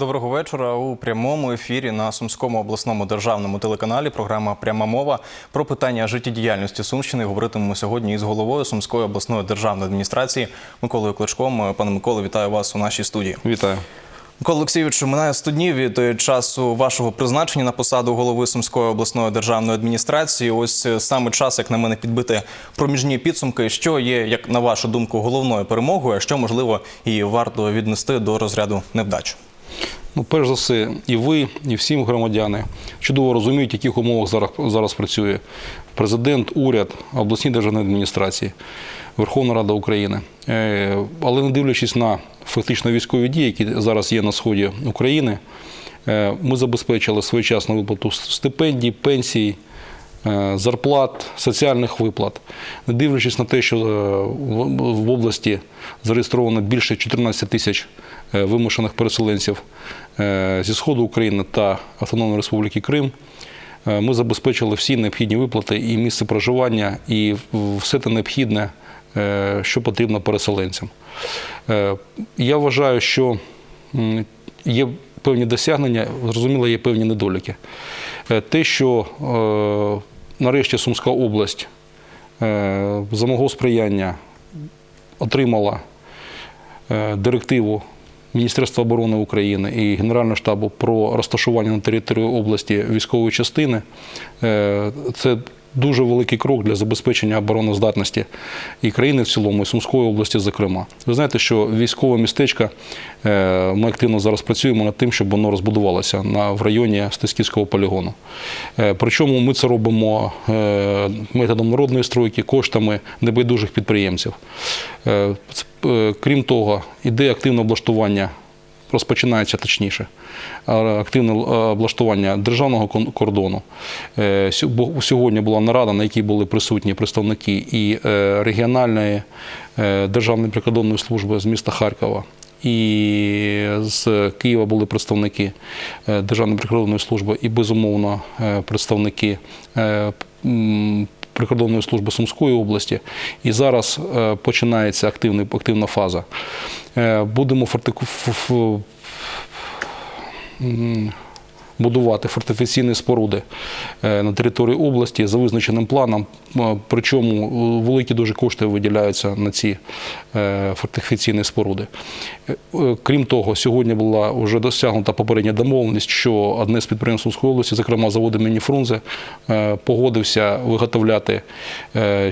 Доброго вечора. У прямому ефірі на Сумському обласному державному телеканалі програма Пряма мова про питання життєдіяльності Сумщини говоритимемо сьогодні із головою Сумської обласної державної адміністрації Миколою Кличком. Пане Миколо, вітаю вас у нашій студії. Вітаю. Микола Олексійович, минає 100 днів від часу вашого призначення на посаду голови Сумської обласної державної адміністрації. Ось саме час, як на мене, підбити проміжні підсумки. Що є, як на вашу думку, головною перемогою, а що можливо і варто віднести до розряду невдач. Ну, перш за все, і ви, і всі громадяни чудово розуміють, в яких умовах зараз, зараз працює президент, уряд, обласні державні адміністрації, Верховна Рада України. Е, Але не дивлячись на фактично військові дії, які зараз є на сході України, е, ми забезпечили своєчасну виплату стипендій, пенсій, зарплат, соціальних виплат. Не дивлячись на те, що е, в- області зареєстровано більше 14 тисяч е, вимушених переселенців е, зі сходу України та Автономної Республіки Крим. е, Ми забезпечили всі необхідні виплати і місце проживання, і все те необхідне, е, що потрібно переселенцям. Е, Я вважаю, що є певні досягнення, зрозуміло, є певні недоліки. Е, Те, що е, нарешті Сумська область е, за мого сприяння отримала е, директиву Міністерства оборони України і Генерального штабу про розташування на території області військової частини. Е, Це дуже великий крок для забезпечення обороноздатності і країни в цілому, і Сумської області, зокрема. Ви знаєте, що військове містечко е, ми активно зараз працюємо над тим, щоб воно розбудувалося в районі Стисківського полігону. Е, Причому ми це робимо е, методом народної стройки, коштами небайдужих підприємців. Крім того, іде активне облаштування. Розпочинається точніше активне е, облаштування державного кордону. Е, Сьогодні була нарада, на якій були присутні представники і е, регіональної е, державної прикордонної служби з міста Харкова. І з Києва були представники е, Державної прикордонної служби і, безумовно, е, представники е, прикордонної служби Сумської області. І зараз е, починається активна, активна фаза. Е, Будемо фортику- ф- ф- м, будувати фортифікаційні споруди е, на території області за визначеним планом. Е, Причому е, великі дуже кошти виділяються на ці фортифікаційні споруди. Крім того, сьогодні була вже досягнута попередня домовленість, що одне з підприємств Сумської області, зокрема завод імені Фрунзе, погодився виготовляти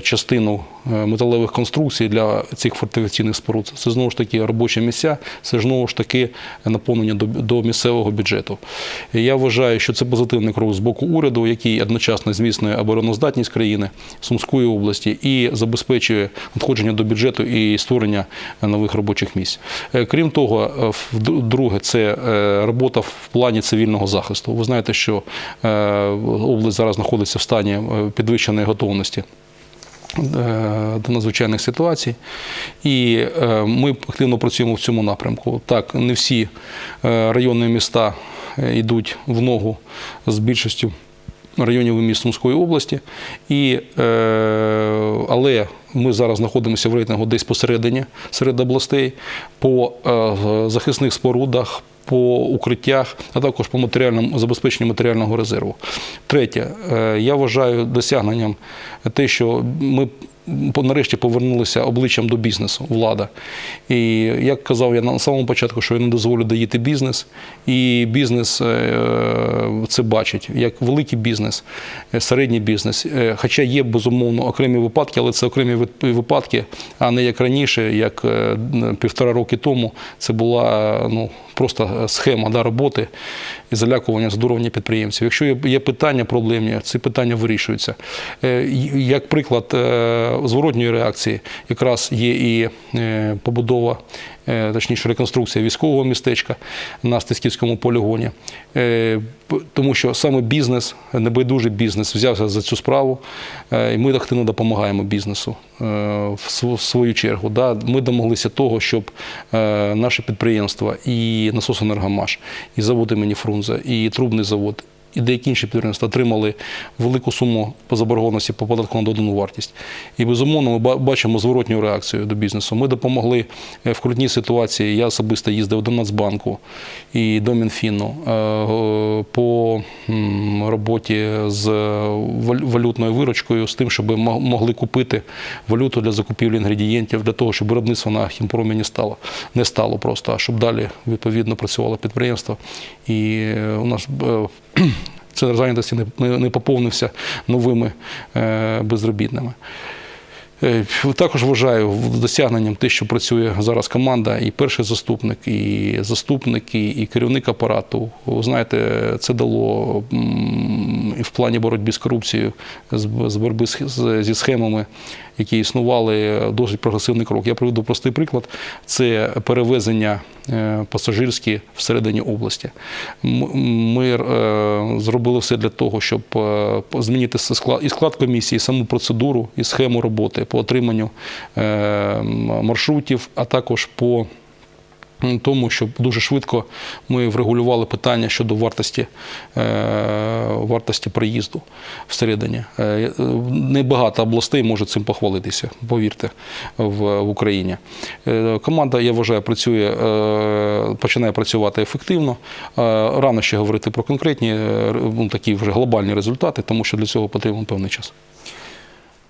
частину металевих конструкцій для цих фортифікаційних споруд. Це знову ж таки робочі місця, це знову ж таки наповнення до місцевого бюджету. Я вважаю, що це позитивний крок з боку уряду, який одночасно зміцнює обороноздатність країни Сумської області і забезпечує надходження до бюджету і створення нових робочих місць. Е, Крім того, е, друге, це е, робота в плані цивільного захисту. Ви знаєте, що область зараз знаходиться в стані підвищеної готовності до надзвичайних ситуацій. І е, ми активно працюємо в цьому напрямку. Так, не всі е, районні міста е, йдуть в ногу з більшістю районів і міст Сумської області. І, е, але ми зараз знаходимося в рейтингу десь посередині, серед областей, по е, захисних спорудах, по укриттях, а також по матеріальному забезпеченню матеріального резерву. Третє, е, я вважаю досягненням те, що ми нарешті повернулися обличчям до бізнесу, влада. І як казав я на самому початку, що я не дозволю доїти бізнес, і бізнес е, це бачить, як великий бізнес, е, середній бізнес. Хоча є безумовно окремі випадки, але це окремі випадки, а не як раніше, як півтора роки тому. Це була ну, просто схема да, роботи і залякування здоров'я підприємців. Якщо є, питання проблемні, ці питання вирішуються. Е, Як приклад е, зворотньої реакції, якраз є і е, побудова, е, точніше реконструкція військового містечка на Стисківському полігоні. Е, Тому що саме бізнес, небайдужий бізнес, взявся за цю справу, е, і ми активно допомагаємо бізнесу е, в свою чергу. Ми домоглися того, щоб е, наші підприємства і насосенергомаш, і завод імені Фрунзе, і трубний завод, і деякі інші підприємства отримали велику суму по заборгованості по податку на додану вартість. І безумовно ми бачимо зворотню реакцію до бізнесу. Ми допомогли е, в крутній ситуації. Я особисто їздив до Нацбанку і до Мінфіну е, е, по роботі з валютною виручкою, з тим, щоб мо- могли купити валюту для закупівлі інгредієнтів, для того, щоб виробництво на хімпромі не стало, не стало просто, а щоб далі відповідно працювало підприємство. І е, у нас е, центр зайнятості не, поповнився новими е, безробітними. Е, Також вважаю досягненням те, що працює зараз команда, і перший заступник, і заступник, і, керівник апарату. Ви знаєте, це дало і в плані боротьби з корупцією, з, боротьби зі схемами, які існували, досить прогресивний крок. Я приведу простий приклад: це перевезення е, пасажирські всередині області. Ми е, зробили все для того, щоб е, змінити склад- і склад комісії, і саму процедуру, і схему роботи по отриманню е, маршрутів, а також по тому, щоб дуже швидко ми врегулювали питання щодо вартості, е, вартості проїзду всередині. Е, е, Небагато областей може цим похвалитися, повірте, в, Україні. Команда, я вважаю, працює, починає працювати ефективно. Рано ще говорити про конкретні ну, такі вже глобальні результати, тому що для цього потрібен певний час.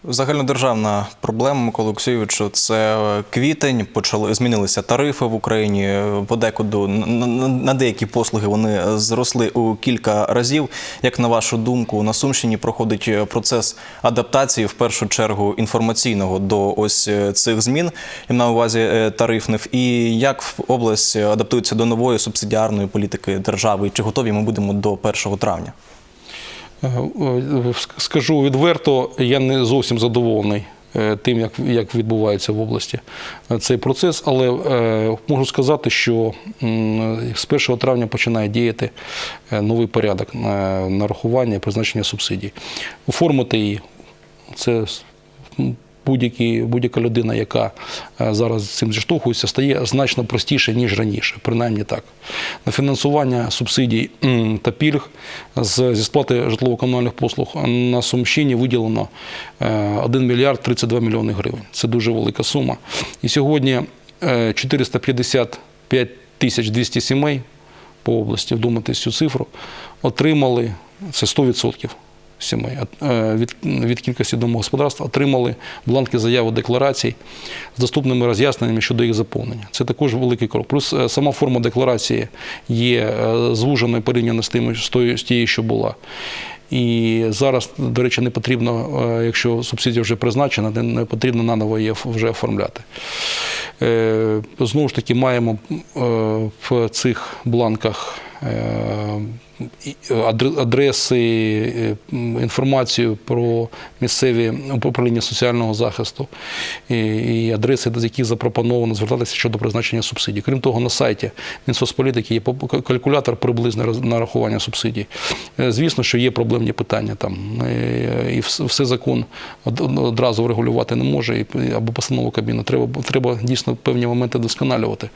Загальнодержавна проблема, Микола Олексійовичу, це квітень, почали змінилися тарифи в Україні. Подекуди на, деякі послуги вони зросли у кілька разів. Як на вашу думку, на Сумщині проходить процес адаптації в першу чергу інформаційного до ось цих змін на увазі е, тарифних, і як область адаптується до нової субсидіарної політики держави? Чи готові ми будемо до 1 травня? Е, е, Скажу відверто, я не зовсім задоволений е, тим, як, відбувається в області цей процес, але можу сказати, що з 1 травня починає діяти новий порядок нарахування і призначення субсидій. Оформити її це будь-яка людина, яка е, зараз цим зіштовхується, стає значно простіше, ніж раніше, принаймні так. На фінансування субсидій та пільг з, зі сплати житлово-комунальних послуг на Сумщині виділено е, 1 мільярд 32 мільйони гривень. Це дуже велика сума. І сьогодні е, 455 тисяч 200 сімей по області, вдумайтесь цю цифру, отримали це 100% сімей від, від кількості домогосподарств отримали бланки заяви декларацій з доступними роз'ясненнями щодо їх заповнення. Це також великий крок. Плюс е, сама форма декларації є е, звуженою порівняно з тим, з тією, що була. І зараз, до речі, не потрібно, е, якщо субсидія вже призначена, не- потрібно наново її вже оформляти. Знову ж таки, маємо в цих бланках адреси, е, інформацію про місцеві управління соціального захисту і, адреси, з яких запропоновано звертатися щодо призначення субсидій. Крім того, на сайті Мінсоцполітики є калькулятор приблизне нарахування субсидій. Е, Звісно, що є проблемні питання там, е, і все закон од- од- одразу врегулювати не може, або постанову Кабміну. Треба, треба дійсно певні моменти досконалювати.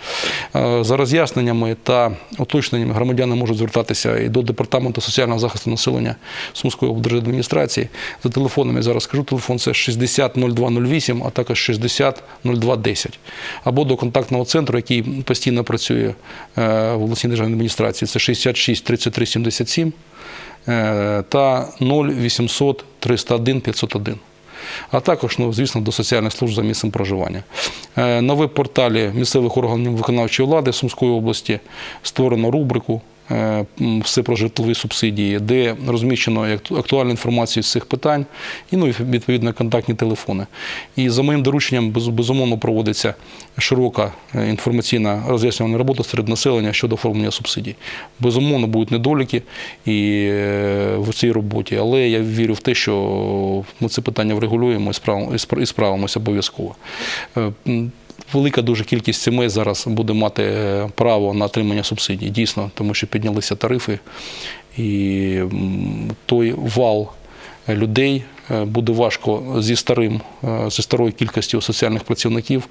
Е, За роз'ясненнями та уточненнями громадяни можуть звертатися і до Департаменту соціального захисту населення Сумської облдержадміністрації. За телефонами я зараз скажу, телефон це 60 0208, а також 60 0210. Або до контактного центру, який постійно працює е, в обласній державній адміністрації, це 66 33 77 е, та 0800 301 501. А також, ну, звісно, до соціальних служб за місцем проживання. Е, На веб-порталі місцевих органів виконавчої влади Сумської області створено рубрику все про житлові субсидії, де розміщено актуальну інформацію з цих питань і ну, відповідно контактні телефони. І за моїм дорученням безумовно проводиться широка е, інформаційна роз'яснювальна робота серед населення щодо оформлення субсидій. Безумовно, будуть недоліки і е, в цій роботі, але я вірю в те, що ми це питання врегулюємо і справимося обов'язково. Велика дуже кількість сімей зараз буде мати е, право на отримання субсидій, дійсно, тому що піднялися тарифи, і той вал людей, е, буде важко зі старим, е, зі старою кількістю соціальних працівників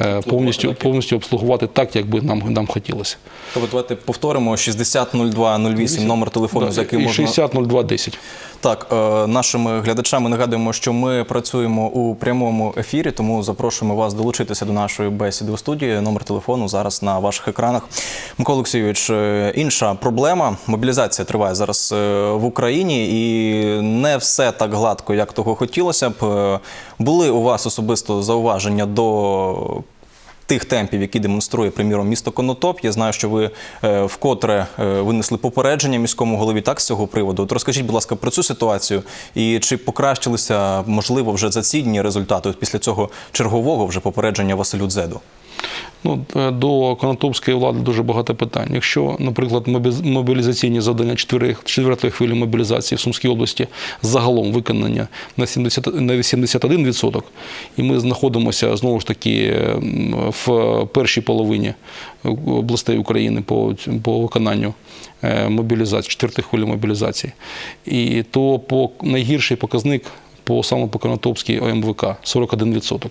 е, повністю, повністю обслугувати так, як би нам, нам хотілося. Тобто давайте повторимо 600208 номер телефону, Да, за яким можна 60-02-10. Так, е, нашим глядачам ми нагадуємо, що ми працюємо у прямому ефірі, тому запрошуємо вас долучитися до нашої бесіди у студії. Номер телефону зараз на ваших екранах. Микола Олексійович, е, інша проблема. Мобілізація триває зараз е, в Україні, і не все так гладко, як того хотілося б. Е, Були у вас особисто зауваження до тих темпів, які демонструє, приміром, місто Конотоп. Я знаю, що ви е, вкотре е, винесли попередження міському голові так з цього приводу. От розкажіть, будь ласка, про цю ситуацію і чи покращилися, можливо, вже за ці дні результати після цього чергового вже попередження Василю Дзеду? Ну, е, до конотопської влади дуже багато питань. Якщо, наприклад, мобілізаційні завдання четвертої хвилі мобілізації в Сумській області загалом виконання на 70, на 81%, і ми знаходимося знову ж таки в першій половині областей України по, по виконанню е, мобілізації, четвертої хвилі мобілізації, і то по найгірший показник по саме по Конотопській ОМВК 41%.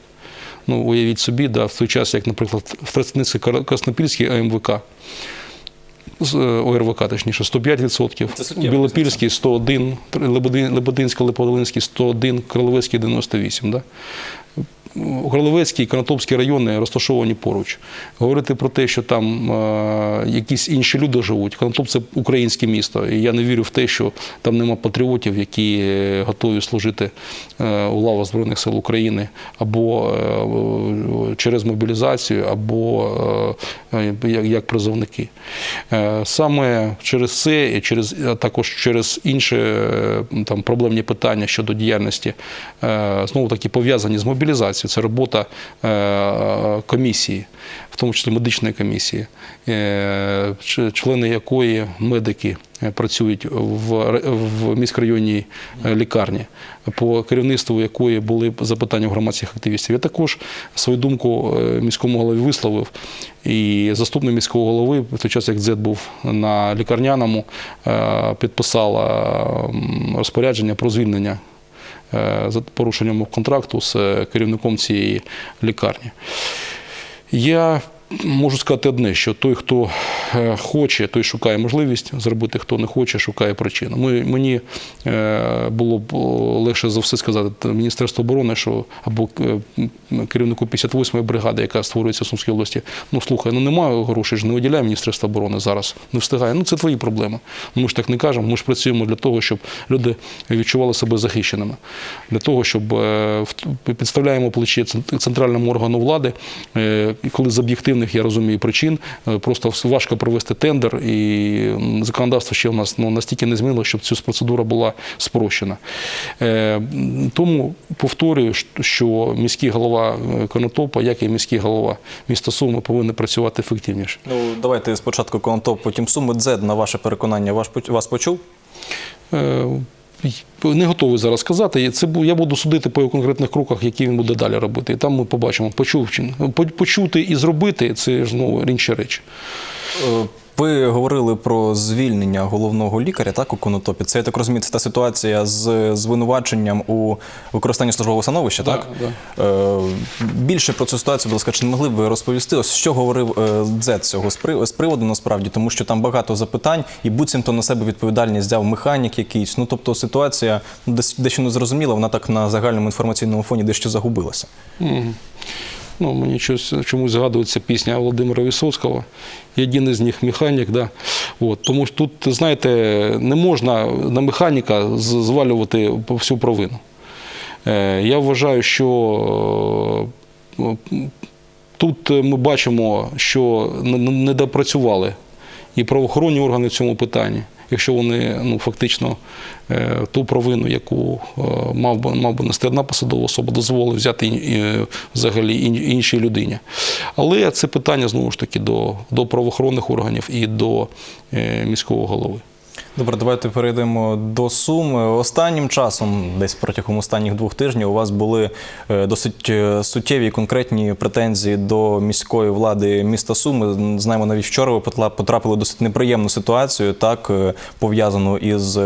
Ну, уявіть собі, да, в той час, як, наприклад, в Тростяниці Краснопільській АМВК, е, ОРВК, точніше, 105%, Це Білопільський 101, Лебодинський, Леподолинський 101, Кроловецький 98. Да? У Кроловецькій і Конотопській райони розташовані поруч. Говорити про те, що там е, якісь інші люди живуть. Конотоп це українське місто. І я не вірю в те, що там нема патріотів, які е, готові служити е, у лавах Збройних сил України або е, через мобілізацію, або е, як, як призовники. Е, Саме через це і через також через інші е, там проблемні питання щодо діяльності е, знову таки пов'язані з мобілізацією. Це робота е, комісії, в тому числі медичної комісії, е, члени якої медики е, працюють в, в міськрайонній лікарні, по керівництву якої були запитання у громадських активістів. Я також свою думку міському голові висловив. І заступник міського голови, в той час, як Дзет був на лікарняному, підписала розпорядження про звільнення за порушенням контракту з е, керівником цієї лікарні. Я можу сказати одне, що той, хто е, хоче, той шукає можливість зробити, хто не хоче, шукає причину. Ми, мені е, було б легше за все сказати Міністерство оборони, що або е, керівнику 58-ї бригади, яка створюється в Сумській області, ну слухай, ну немає грошей, ж не виділяє Міністерство оборони зараз, не встигає. Ну це твої проблеми. Ми ж так не кажемо. Ми ж працюємо для того, щоб люди відчували себе захищеними, для того, щоб е, підставляємо плече центральному органу влади, е, коли з об'єктивних, я розумію, причин е, просто важко провести тендер, і законодавство ще у нас ну, настільки не змінило, щоб ця процедура була спрощена. Е, Тому повторюю, що- міський голова е, Конотопа, як і міський голова міста Суми, повинні працювати ефективніше. Ну давайте спочатку Конотоп, потім Суми. Дзед, на ваше переконання, ваш вас почув? Е, Не готовий зараз сказати. Це я буду судити по його конкретних кроках, які він буде далі робити. І там ми побачимо, почув почути і зробити це ж знову інші речі. Е, Ви говорили про звільнення головного лікаря так у Конотопі. Це я так розумію, це та ситуація з звинуваченням у використанні службового становища, Да, так? Е, більше про цю ситуацію, будь ласка, чи не могли б ви розповісти? Ось що говорив е, Дзет з цього з приводу насправді, тому що там багато запитань, і буцімто на себе відповідальність взяв механік якийсь. Ну тобто ситуація дещо незрозуміла, вона так на загальному інформаційному фоні дещо загубилася. Ну, мені щось, чомусь згадується пісня Володимира Висоцького. Єдиний з них механік. Да? От, тому що тут, знаєте, не можна на механіка звалювати всю провину. Е, Я вважаю, що е, тут ми бачимо, що не допрацювали і правоохоронні органи в цьому питанні. Якщо вони ну, фактично е, ту провину, яку е, мав би, мав би нести одна посадова особа, дозволили взяти взагалі іншій людині. Але це питання знову ж таки до, до правоохоронних органів і до е, міського голови. Добре, давайте перейдемо до Сум. Останнім часом, десь протягом останніх двох тижнів, у вас були е, досить е, суттєві конкретні претензії до міської влади міста Суми. Знаємо, навіть вчора ви потрапили в досить неприємну ситуацію, так е, пов'язану із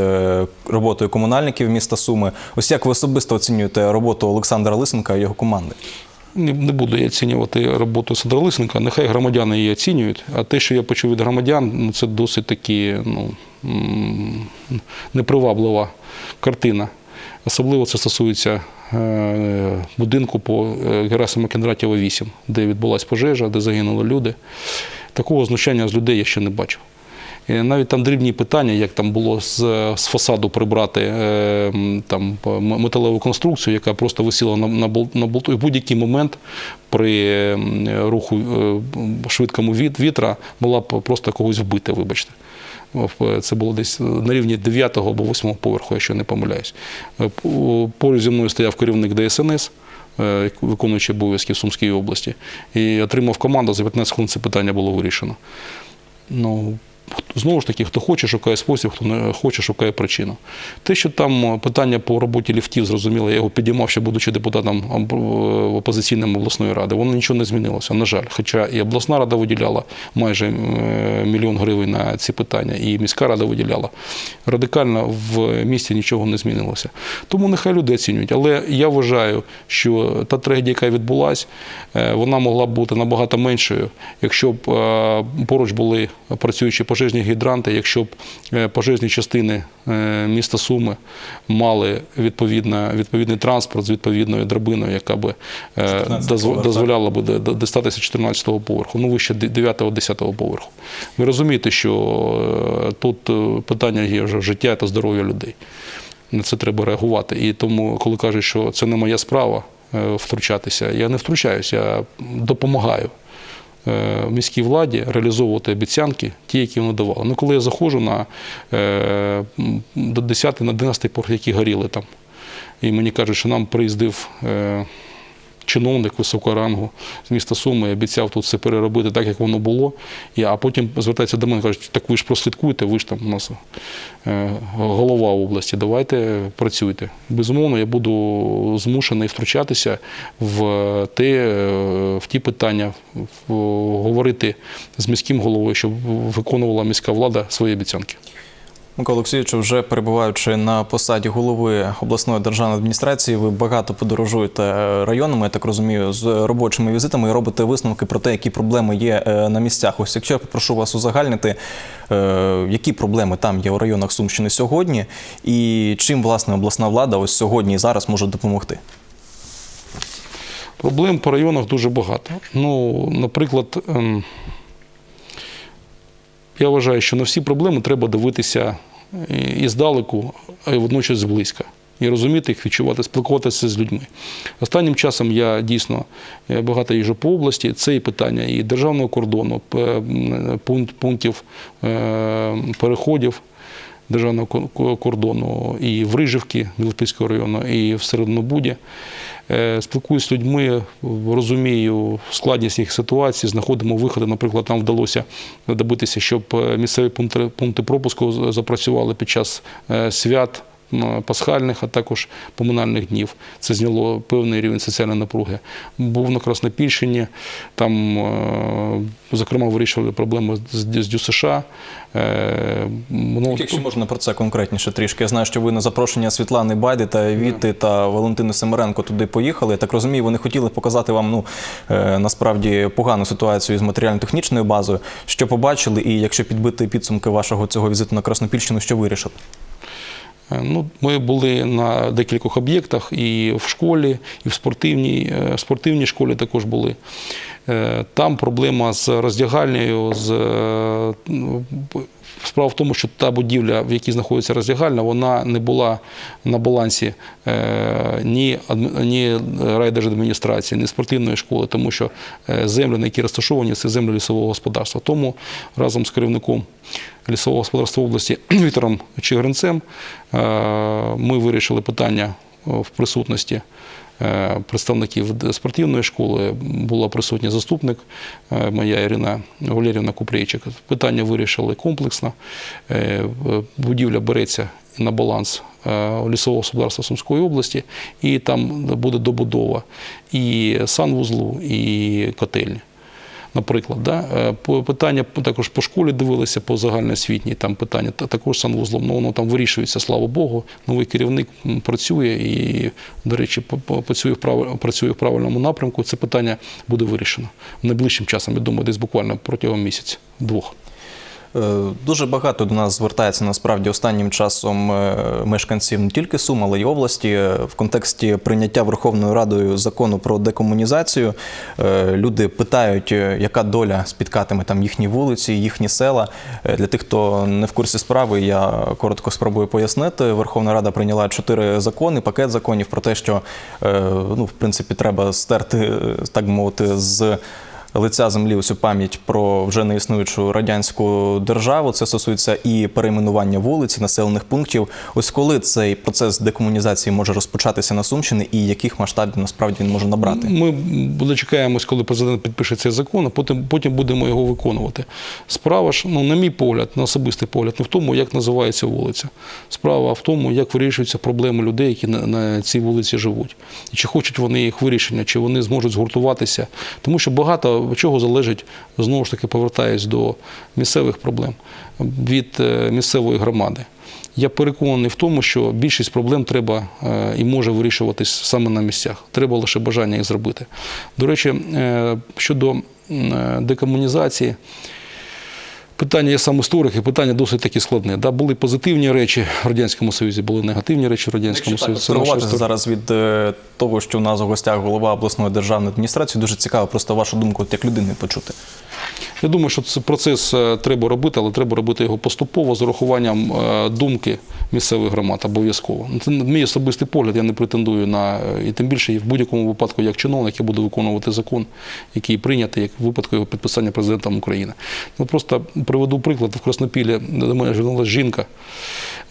роботою комунальників міста Суми. Ось як ви особисто оцінюєте роботу Олександра Лисенка і його команди? Не, буду я оцінювати роботу Сандра Лисенка, нехай громадяни її оцінюють. А те, що я почув від громадян, ну, це досить таки ну, неприваблива картина. Особливо це стосується е, будинку по е, Герасима Кендратєва 8, де відбулася пожежа, де загинули люди. Такого знущання з людей я ще не бачив. Навіть там дрібні питання, як там було з, з фасаду прибрати е, там металеву конструкцію, яка просто висіла на, на, на болту. І в будь-який момент при руху е, швидкому від, вітра могла б просто когось вбити, вибачте. Це було десь на рівні 9 або 8 поверху, якщо не помиляюсь. Е, Поруч зі мною стояв керівник ДСНС, е, виконуючий обов'язки в Сумській області, і отримав команду, за 15 хвилин це питання було вирішено. Ну, знову ж таки, хто хоче, шукає спосіб, хто не хоче, шукає причину. Те, що там е, питання по роботі ліфтів, зрозуміло, я його підіймав, ще будучи депутатом е, опозиційним обласної ради, воно нічого не змінилося, на жаль. Хоча і обласна рада виділяла майже е, мільйон гривень на ці питання, і міська рада виділяла. Радикально в місті нічого не змінилося. Тому нехай люди оцінюють. Але я вважаю, що та трагедія, яка відбулася, вона могла б бути набагато меншою, якщо б поруч були працюючі пожежні гідранти, якщо б е, пожежні частини е, міста Суми мали відповідно, відповідний транспорт з відповідною драбиною, яка би е, 14-го дозв- поверх, дозволяла би дістатися 14-го поверху, ну вище 9-10 поверху. Ви розумієте, що тут питання є вже життя та здоров'я людей. На це треба реагувати. І тому, коли кажуть, що це не моя справа втручатися, я не втручаюся, я допомагаю міській владі реалізовувати обіцянки, ті, які вони давали. Ну, коли я заходжу на е, м, до 10 на 11 поверх, які горіли там, і мені кажуть, що нам приїздив. Чиновник високого рангу з міста Суми обіцяв тут все переробити так, як воно було. А потім звертається до мене і кажуть, так ви ж прослідкуєте, ви ж там у нас е, голова області, давайте працюйте. Безумовно, я буду змушений втручатися в, те, е, в ті питання, говорити з міським головою, щоб виконувала міська влада свої обіцянки. Микола Олексійович, вже перебуваючи на посаді голови обласної державної адміністрації, ви багато подорожуєте е, районами, я так розумію, з робочими візитами і робите висновки про те, які проблеми є е, на місцях. Ось якщо я попрошу вас узагальнити, е, які проблеми там є у районах Сумщини сьогодні, і чим власне обласна влада ось сьогодні і зараз може допомогти. Проблем по районах дуже багато. Ну, наприклад, ем, я вважаю, що на всі проблеми треба дивитися і- і здалеку, й водночас зблизька. І розуміти їх, відчувати, спілкуватися з людьми. Останнім часом я дійсно е, багато їжджу по області. Це і питання і державного кордону, пункт- пунктів е, переходів державного ко- ко- кордону і в Рижівці Білопільського району, і в Середнобуді. Е, Спілкуюсь з людьми, розумію складність їх ситуації, знаходимо виходи. Наприклад, нам вдалося добитися, щоб е, місцеві пункти, пропуску запрацювали під час е, свят. Пасхальних, а також поминальних днів. Це зняло певний рівень соціальної напруги. Був на Краснопільщині, там, е, зокрема, вирішували проблеми з, з ДЮСШ. Е, ну, Якщо можна про це конкретніше трішки. Я знаю, що ви на запрошення Світлани Байди та Віти та Валентини Семеренко туди поїхали. Я так розумію, вони хотіли показати вам ну е, насправді погану ситуацію з матеріально-технічною базою. Що побачили, і якщо підбити підсумки вашого цього візиту на Краснопільщину, що вирішили? Е, Ну, ми були на декількох об'єктах і в школі, і в спортивній, е, спортивній школі також були. Е, Там проблема з роздягальнею, з е, Справа в тому, що та будівля, в якій знаходиться роздягальня, вона не була на балансі е, ні, ні райдержадміністрації, ні спортивної школи, тому що землі, на які розташовані, це землі лісового господарства. Тому разом з керівником лісового господарства області Віктором Чигринцем ми вирішили питання в присутності представників спортивної школи. Була присутня заступник е, моя Ірина Валерівна Купрейчик. Питання вирішили комплексно. Е, Будівля береться на баланс е, лісового господарства Сумської області, і там буде добудова і санвузлу, і котельні. Наприклад, да? Е, питання також по школі дивилися по загальноосвітній, там питання та- також санвузлом, ну, воно там вирішується, слава Богу. Новий керівник працює і, до речі, працює в правильному напрямку. Це питання буде вирішено найближчим часом, я думаю, десь буквально протягом місяця, двох. Е, Дуже багато до нас звертається насправді останнім часом е, мешканців не тільки Сум, але й області е, в контексті прийняття Верховною Радою закону про декомунізацію. Люди питають, яка доля спіткатиме там їхні вулиці, їхні села. Для тих, хто не в курсі справи, я коротко спробую пояснити. Верховна Рада прийняла чотири закони, пакет законів про те, що ну, в принципі треба стерти, так мовити, з лиця землі усю пам'ять про вже неіснуючу радянську державу. Це стосується і перейменування вулиць, населених пунктів. Ось коли цей процес декомунізації може розпочатися на Сумщині, і яких масштабів насправді він може набрати? Ми дочекаємось, коли президент підпише цей закон, а потім, потім будемо його виконувати. Справа ж, ну, на мій погляд, на особистий погляд, не в тому, як називається вулиця. Справа в тому, як вирішуються проблеми людей, які на, на цій вулиці живуть. І чи хочуть вони їх вирішення, чи вони зможуть згуртуватися. Тому що багато чого залежить, знову ж таки, повертаюсь до місцевих проблем від е, місцевої громади. Я переконаний в тому, що більшість проблем треба е, і може вирішуватись саме на місцях. Треба лише бажання їх зробити. До речі, е, щодо декомунізації. Питання, я сам історик, і питання досить такі складне. Да, були позитивні речі в Радянському Союзі, були негативні речі в Радянському Якщо Союзі. Абстрагуватися зараз від е, того, що у нас у гостях голова обласної державної адміністрації, дуже цікаво просто вашу думку от як людини почути. Я думаю, що цей процес е, треба робити, але треба робити його поступово з урахуванням е, думки місцевих громад обов'язково. Ну, Це мій особистий погляд, я не претендую на е, і тим більше в будь-якому випадку, як чиновник, я буду виконувати закон, який прийнятий, як в випадку його підписання президентом України. Ну просто приведу приклад в Краснопілі, до мене жінка.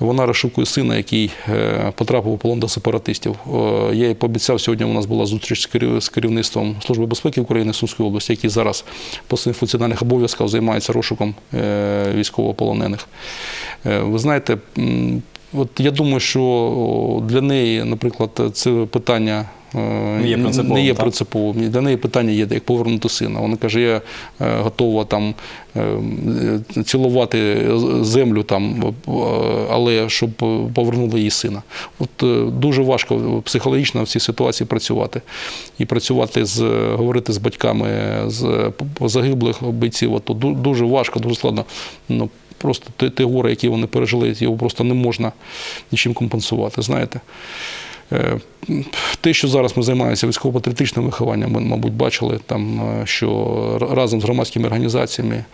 Вона розшукує сина, який е, потрапив у полон до сепаратистів. Е, Я їй пообіцяв, сьогодні у нас була зустріч з керівництвом Служби безпеки України Сумської області, який зараз по своїм функціональних обов'язках займається розшуком е, військовополонених. Ви знаєте, от я думаю, що для неї, наприклад, це питання. Е, Не є принциповим, не є принциповим. Для неї питання є, як повернути сина. Вона каже, я е, готова там е, цілувати землю, там, але щоб повернули її сина. От дуже важко психологічно в цій ситуації працювати. І працювати з говорити з батьками з загиблих бійців. От, дуже важко, дуже складно. Ну, Просто те, те горе, яке вони пережили, його просто не можна нічим компенсувати. Знаєте. Е, Те, що зараз ми займаємося військово-патріотичним вихованням, ми, мабуть, бачили там, е, що разом з громадськими організаціями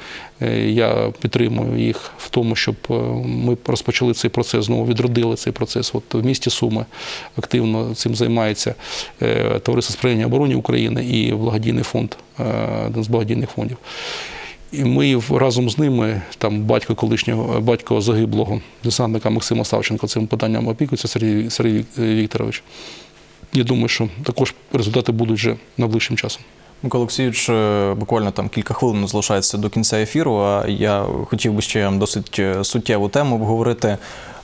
е, я підтримую їх в тому, щоб ми розпочали цей процес, знову відродили цей процес. От в місті Суми активно цим займається Товариство сприяння обороні України і благодійний фонд, один з благодійних фондів. І ми разом з ними, там батько колишнього батько загиблого десантника Максима Савченко цим питанням опікується Сергій, Сергій Вікторович. Я думаю, що також результати будуть вже найближчим часом. Микола Олексійович, е, буквально там кілька хвилин залишається до кінця ефіру. А я хотів би ще досить е, суттєву тему обговорити.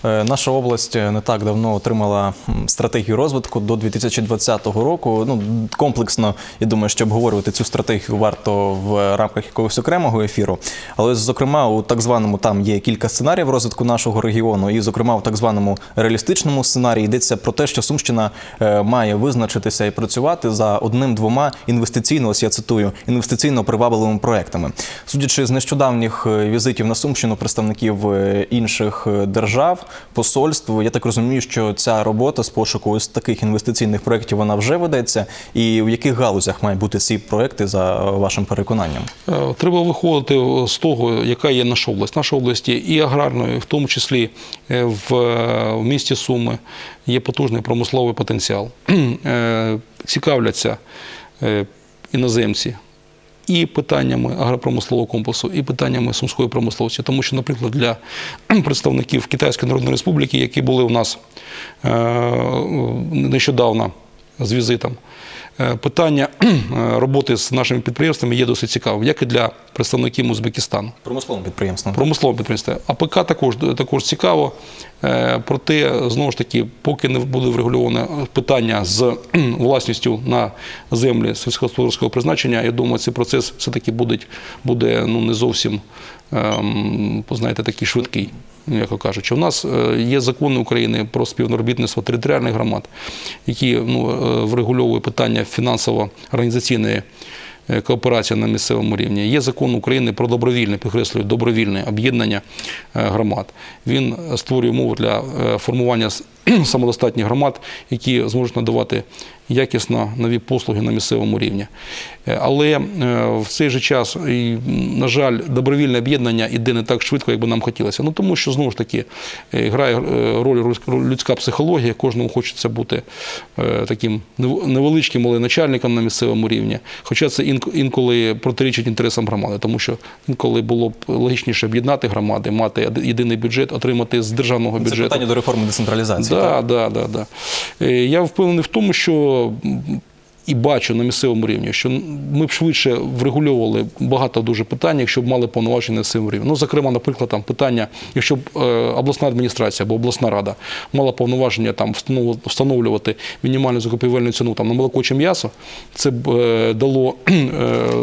Е, Наша область не так давно отримала стратегію розвитку до 2020 року. Ну комплексно, я думаю, що обговорювати цю стратегію варто в рамках якогось окремого ефіру. Але зокрема, у так званому там є кілька сценаріїв розвитку нашого регіону, і зокрема у так званому реалістичному сценарії йдеться про те, що Сумщина е, має визначитися і працювати за одним-двома інвестиційно, ось я цитую, інвестиційно привабливими проектами. Судячи з нещодавніх е, візитів на Сумщину представників інших держав, посольств, я так розумію, що ця робота з пошуку ось таких інвестиційних проєктів вона вже ведеться. І в яких галузях мають бути ці проекти за вашим переконанням? Е, Треба виходити з того, яка є наша область. Наша область є і аграрною, в тому числі е, в, е, місті Суми є потужний промисловий потенціал. Цікавляться іноземці і питаннями агропромислового комплексу, і питаннями сумської промисловості. Тому що, наприклад, для представників Китайської Народної Республіки, які були у нас е, нещодавно з візитом. Е, Питання е, роботи з нашими підприємствами є досить цікавим, як і для представників Узбекистану. Промисловим підприємством. Промислове підприємство. АПК також, також цікаво. Е, Проте, знову ж таки, поки не буде врегульоване питання з власністю на землі сільськогосподарського призначення, я думаю, цей процес все-таки буде, буде ну, не зовсім ем, знаєте, такий швидкий. Як кажучи, у нас е, є закони України про співробітництво територіальних громад, які ну, е, врегульовують питання фінансово-організаційної е, кооперації на місцевому рівні. Є закон України про добровільне, підкреслюю, добровільне об'єднання громад. Він створює умови для формування самодостатніх громад, які зможуть надавати якісно нові послуги на місцевому рівні. Е, Але е, в цей же час, на жаль, добровільне об'єднання іде не так швидко, як би нам хотілося. Ну тому що знову ж таки е, грає роль людська психологія. Кожному хочеться бути таким невеличким, але начальником на місцевому рівні. Хоча це інколи протирічить інтересам громади, тому що інколи було б логічніше об'єднати громади, мати єдиний бюджет, отримати з державного Це бюджету. питання до реформи децентралізації. Да, да, да, да. Е, Я впевнений в тому, що і бачу на місцевому рівні, що ми б швидше врегульовували багато дуже питань, якщо б мали повноваження на місцевому рівні. Ну, зокрема, наприклад, там питання, якщо б е, обласна адміністрація або обласна рада мала повноваження там встановлювати мінімальну закупівельну ціну там на молоко чи м'ясо, це б е, дало е,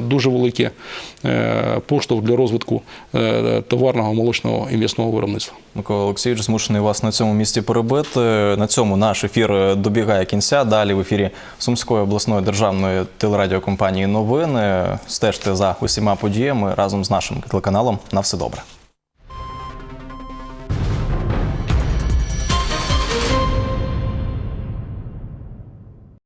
дуже великий е, поштовх для розвитку товарного молочного і м'ясного виробництва. Микола Олексійович змушений вас на цьому місці перебити. На цьому наш ефір добігає кінця. Далі в ефірі Сумської обласної державної телерадіокомпанії новини. Стежте за усіма подіями разом з нашим телеканалом. На все добре.